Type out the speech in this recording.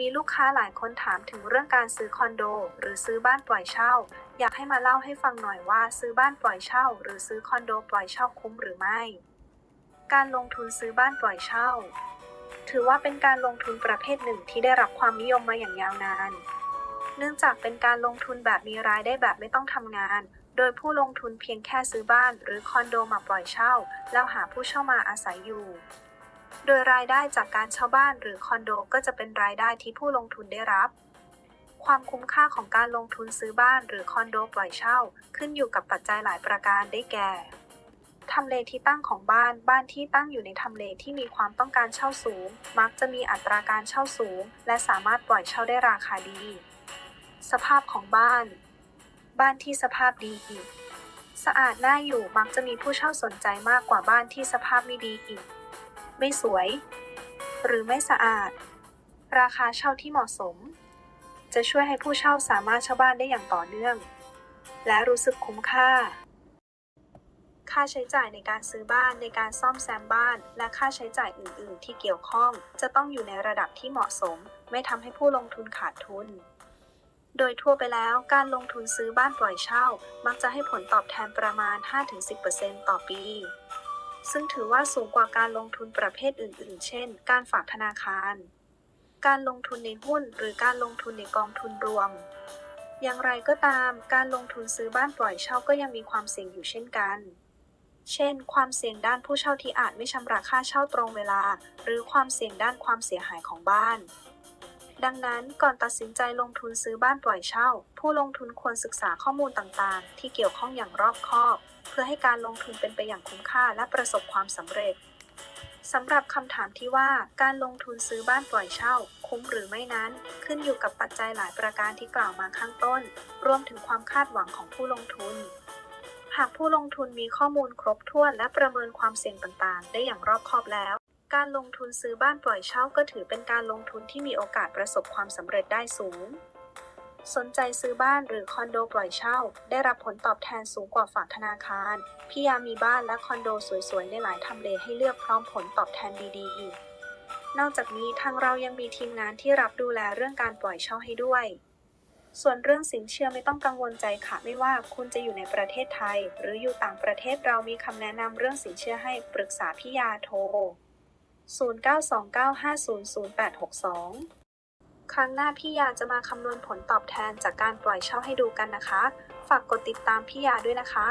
มีลูกค้าหลายคนถามถึงเรื่องการซื้อคอนโด หรือซื้อบ้านปล่อยเช่า อยากให้มาเล่าให้ฟังหน่อยว่าซื้อบ้านปล่อยเช่า หรือซื้อคอนโดปล่อยเช่าคุ้มหรือไม่ การลงทุนซื้อบ้านปล่อยเช่า ถือว่าเป็นการลงทุนประเภทหนึ่งที่ได้รับความนิยมมาอย่างยาวนาน เนื่องจากเป็นการลงทุนแบบมีรายได้แบบไม่ต้องทำงาน โดยผู้ลงทุนเพียงแค่ซื้อบ้านหรือคอนโดมาปล่อยเช่า แล้วหาผู้เช่ามาอาศัยอยู่ โดยรายได้จากการเช่าบ้านหรือคอนโดก็จะเป็นรายได้ที่ผู้ลงทุนได้รับ ความคุ้มค่าของการลงทุนซื้อบ้านหรือคอนโดปล่อยเช่า ขึ้นอยู่กับปัจจัยหลายประการได้แก่ทำเลที่ตั้งของบ้าน บ้านที่ตั้งอยู่ในทำเลที่มีความต้องการเช่าสูง มักจะมีอัตราการเช่าสูง และสามารถปล่อยเช่าได้ราคาดี สภาพของบ้าน บ้านที่สภาพดี สะอาดน่าอยู่ มักจะมีผู้เช่าสนใจมากกว่าบ้านที่สภาพไม่ดีอีก ไม่สวย หรือไม่สะอาด ราคาเช่าที่เหมาะสม จะช่วยให้ผู้เช่าสามารถเช่าบ้านได้อย่างต่อเนื่อง และรู้สึกคุ้มค่า ค่าใช้จ่ายในการซื้อบ้านในการซ่อมแซมบ้าน และค่าใช้จ่ายอื่น ๆ ที่เกี่ยวข้อง จะต้องอยู่ในระดับที่เหมาะสม ไม่ทำให้ผู้ลงทุนขาดทุนโดยทั่วไปแล้วการลงทุนซื้อบ้านปล่อยเช่า มักจะให้ผลตอบแทนประมาณ 5-10%ต่อปี ซึ่งถือว่าสูงกว่าการลงทุนประเภทอื่น ๆ เช่น การฝากธนาคาร การลงทุนในหุ้นหรือการลงทุนในกองทุนรวม อย่างไรก็ตาม การลงทุนซื้อบ้านปล่อยเช่าก็ยังมีความเสี่ยงอยู่เช่นกัน เช่น ความเสี่ยงด้านผู้เช่าที่อาจไม่ชำระค่าเช่าตรงเวลา หรือความเสี่ยงด้านความเสียหายของบ้าน ดังนั้นก่อนตัดสินใจลงทุนซื้อบ้านปล่อยเช่า ผู้ลงทุนควรศึกษาข้อมูลต่างๆ ที่เกี่ยวข้องอย่างรอบคอบ เพื่อให้การลงทุนเป็นไปอย่างคุ้มค่าและประสบความสำเร็จสำหรับคำถามที่ว่าการลงทุนซื้อบ้านปล่อยเช่า คุ้มหรือไม่นั้น ขึ้นอยู่กับปัจจัยหลายประการที่กล่าวมาข้างต้น รวมถึงความคาดหวังของผู้ลงทุน หากผู้ลงทุนมีข้อมูลครบถ้วนและประเมินความเสี่ยงต่างๆ ได้อย่างรอบคอบแล้ว การลงทุนซื้อบ้านปล่อยเช่าก็ถือเป็นการลงทุนที่มีโอกาสประสบความสำเร็จได้สูง สนใจซื้อบ้านหรือคอนโดปล่อยเช่า ได้รับผลตอบแทนสูงกว่าฝากธนาคาร พี่ยามีบ้านและคอนโดสวยๆ ในหลายทำเลให้เลือกพร้อมผลตอบแทนดีๆอีก นอกจากนี้ทางเรายังมีทีมงานที่รับดูแลเรื่องการปล่อยเช่าให้ด้วย ส่วนเรื่องสินเชื่อไม่ต้องกังวลใจค่ะ ไม่ว่าคุณจะอยู่ในประเทศไทย หรืออยู่ต่างประเทศเรามีคำแนะนำเรื่องสินเชื่อให้ปรึกษาพี่ยาโทร 0929500862 ครั้งหน้าพี่ยาจะมาคำนวณผลตอบแทนจากการปล่อยเช่าให้ดูกันนะคะ ฝากกดติดตามพี่ยาด้วยนะคะ